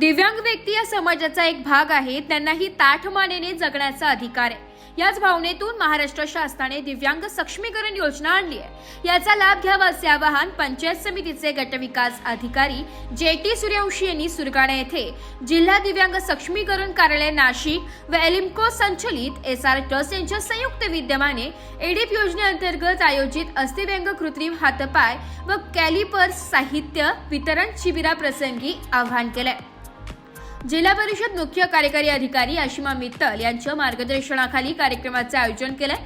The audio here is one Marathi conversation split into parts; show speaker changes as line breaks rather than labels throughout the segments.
दिव्यांग व्यक्ती या समाजाचा एक भाग आहे. त्यांनाही ताठमानेने जगण्याचा अधिकार आहे. याच भावनेतून महाराष्ट्र शासनाने दिव्यांग सक्षमीकरण योजना आणली आहे. याचा लाभ घ्यावा असे आवाहन पंचायत समितीचे गटविकास अधिकारी जे टी सूर्यवंशी यांनी सुरगाणा येथे जिल्हा दिव्यांग सक्षमीकरण कार्यालय नाशिक व एलिम्को संचलित एस आर ट्रस्ट यांच्या संयुक्त विद्यमाने एडीप योजनेअंतर्गत आयोजित अस्थिव्यंग कृत्रिम हातपाय व कॅलिपर्स साहित्य वितरण शिबिराप्रसंगी आवाहन केलंय. जिल्हा परिषद मुख्य कार्यकारी अधिकारी आशिमा मित्तल यांच्या मार्गदर्शनाखाली कार्यक्रमाचे आयोजन केलंय.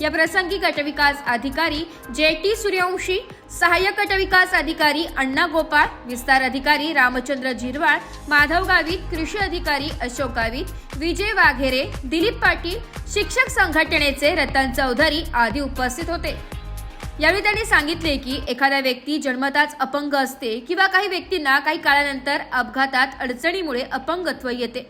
या प्रसंगी गटविकास अधिकारी जे टी सूर्यवंशी सहाय्यक गटविकास अधिकारी अण्णा गोपाळ विस्तार अधिकारी रामचंद्र झिरवाळ माधव गावित कृषी अधिकारी अशोक गावित विजय वाघेरे दिलीप पाटील शिक्षक संघटनेचे रतन चौधरी आदी उपस्थित होते. यावेळी त्यांनी सांगितले की एखाद्या व्यक्ती जन्मताच अपंग असते किंवा काही व्यक्तींना काही काळानंतर अपघातात अडचणीमुळे अपंगत्व येते.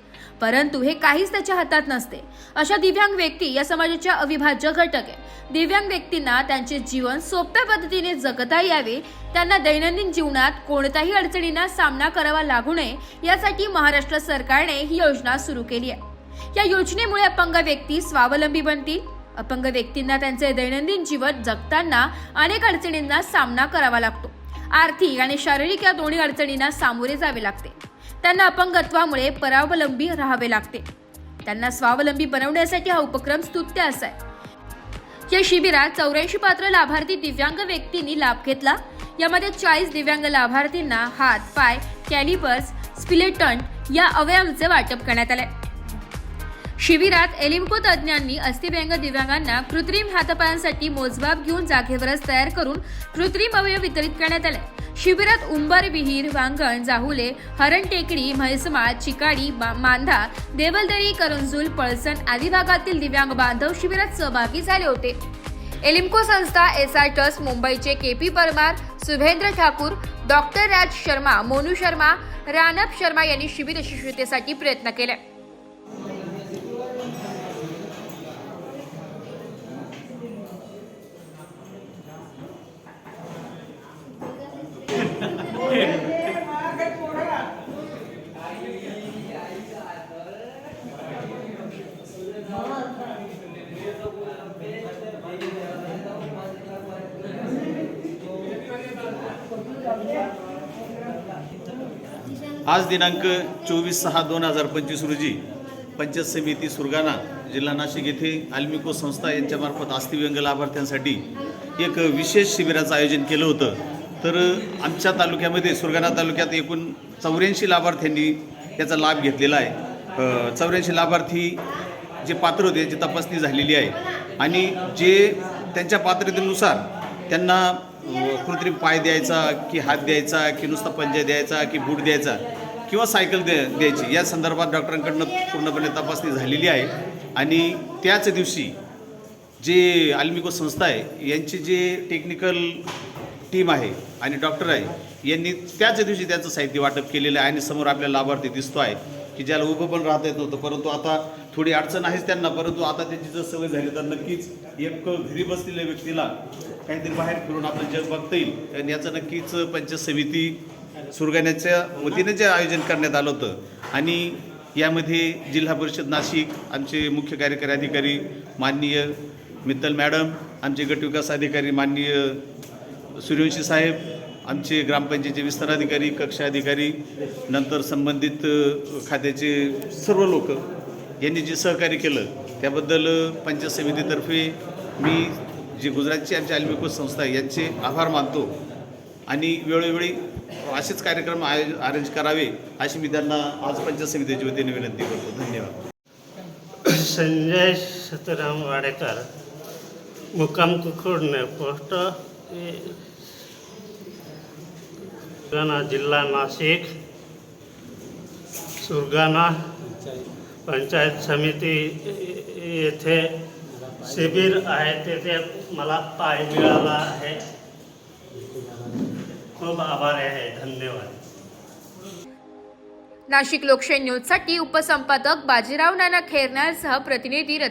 परंतु हे काहीच त्याच्या हातात नसते. अशा दिव्यांग व्यक्ती या समाजाच्या अविभाज्य घटक आहे. दिव्यांग व्यक्तींना त्यांचे जीवन सोप्या पद्धतीने जगता यावे त्यांना दैनंदिन जीवनात कोणत्याही अडचणींना सामना करावा लागू नये यासाठी महाराष्ट्र सरकारने ही योजना सुरू केली आहे. या योजनेमुळे अपंग व्यक्ती स्वावलंबी बनतील अपंग व्यक्तींना त्यांचे दैनंदिन जीवन जगताना अनेक अडचणींना सामना करावा लागतो. आर्थिक आणि शारीरिक या दोन्ही अडचणींना सामोरे जावे लागते. त्यांना अपंगत्वामुळे परावलंबी राहावे लागते. त्यांना स्वावलंबी बनवण्यासाठी हा उपक्रम स्तुत्य असा आहे या शिबिरात चौऱ्याऐंशी पात्र लाभार्थी दिव्यांग व्यक्तींनी लाभ घेतला. यामध्ये चाळीस दिव्यांग लाभार्थींना हात पाय कॅलिपर्स स्पिलेटन या अवयवांचे वाटप करण्यात आले. शिबिरात एलिम्को तज्ज्ञांनी अस्थिव्यंग दिव्यांगांना कृत्रिम हातपायांसाठी मोजमाप घेऊन जागेवरच तयार करून कृत्रिम अवयव वितरित करण्यात आले. शिबिरात उंबर विहीर वांगण जाहुले हरण टेकडी म्हैसमाळ चिकाडी मांधा देवलदरी करंजूल पळसण आदी भागातील दिव्यांग बांधव शिबिरात सहभागी झाले होते. एलिम्को संस्था एस आर ट्रस्ट मुंबईचे K P Parmar Subhendra Thakur doctor Raj Sharma Monu Sharma Ranap Sharma यांनी शिबिर यशस्वीतेसाठी प्रयत्न केले.
आज दिनांक चोवीस सहा दोन हजार पंचवीस रोजी पंचायत समिती सुरगाणा जिल्हा नाशिक येथे आल्मिको संस्था यांच्यामार्फत अस्थिव्यंग लाभार्थ्यांसाठी एक विशेष शिबिराचं आयोजन केलं होतं. तर आमच्या तालुक्यामध्ये सुरगाणा तालुक्यात एकूण चौऱ्याऐंशी लाभार्थ्यांनी याचा लाभ घेतलेला आहे. चौऱ्याऐंशी लाभार्थी जे पात्र होते याची तपासणी झालेली आहे. आणि जे त्यांच्या पात्रतेनुसार त्यांना कृत्रिम पाय द्यायचा की हात द्यायचा की नुसता पंजा द्यायचा की बूट द्यायचा किंवा सायकल द्या द्यायची. या संदर्भात डॉक्टरांकडनं पूर्णपणे तपासणी झालेली आहे. आणि त्याच दिवशी जे आल्मिको संस्था आहे यांची जे टेक्निकल टीम आहे आणि डॉक्टर आहे यांनी त्याच दिवशी त्याचं साहित्य वाटप केलेलं आहे आणि समोर आपल्या लाभार्थी दिसतो आहे की ज्याला उभं पण राहता येत नव्हतं. परंतु आता थोडी अडचण आहेच त्यांना परंतु आता त्यांची जर सवय झाली तर नक्कीच एक घरी बसलेल्या व्यक्तीला काहीतरी बाहेर फिरून आपलं जग बघता येईल. आणि याचं नक्कीच पंचायत समिती सुरगाण्याच्या वतीने जे आयोजन करण्यात आलं होतं. आणि यामध्ये जिल्हा परिषद नाशिक आमचे मुख्य कार्यकारी अधिकारी माननीय मित्तल मॅडम आमचे गटविकास अधिकारी माननीय सूर्यवंशी साहेब आमचे ग्रामपंचायतीचे विस्तार अधिकारी कक्षा अधिकारी नंतर संबंधित खात्याचे सर्व लोक यांनी जे सहकार्य केलं त्याबद्दल पंचायत समितीतर्फे मी जे गुजरातची आमची आल्मिको संस्था आहे यांचे आभार मानतो. आणि वेळोवेळी असेच कार्यक्रम आय अरेंज करावे अशी मी त्यांना आज पंचायत समितीच्या वतीने विनंती करतो. धन्यवाद.
संजय सतराम वाडेकर मुक्काम कुखोडणे पोस्ट जिल्हा नाशिक सुरगाणा पंचायत समिती येथे शिबिर आहे तेथे मला पाय मिळाला आहे. खूप आभार आहे धन्यवाद.
नाशिक लोकशाही न्यूजसाठी उपसंपादक बाजीराव नाना खेरनारसह प्रतिनिधी रत्न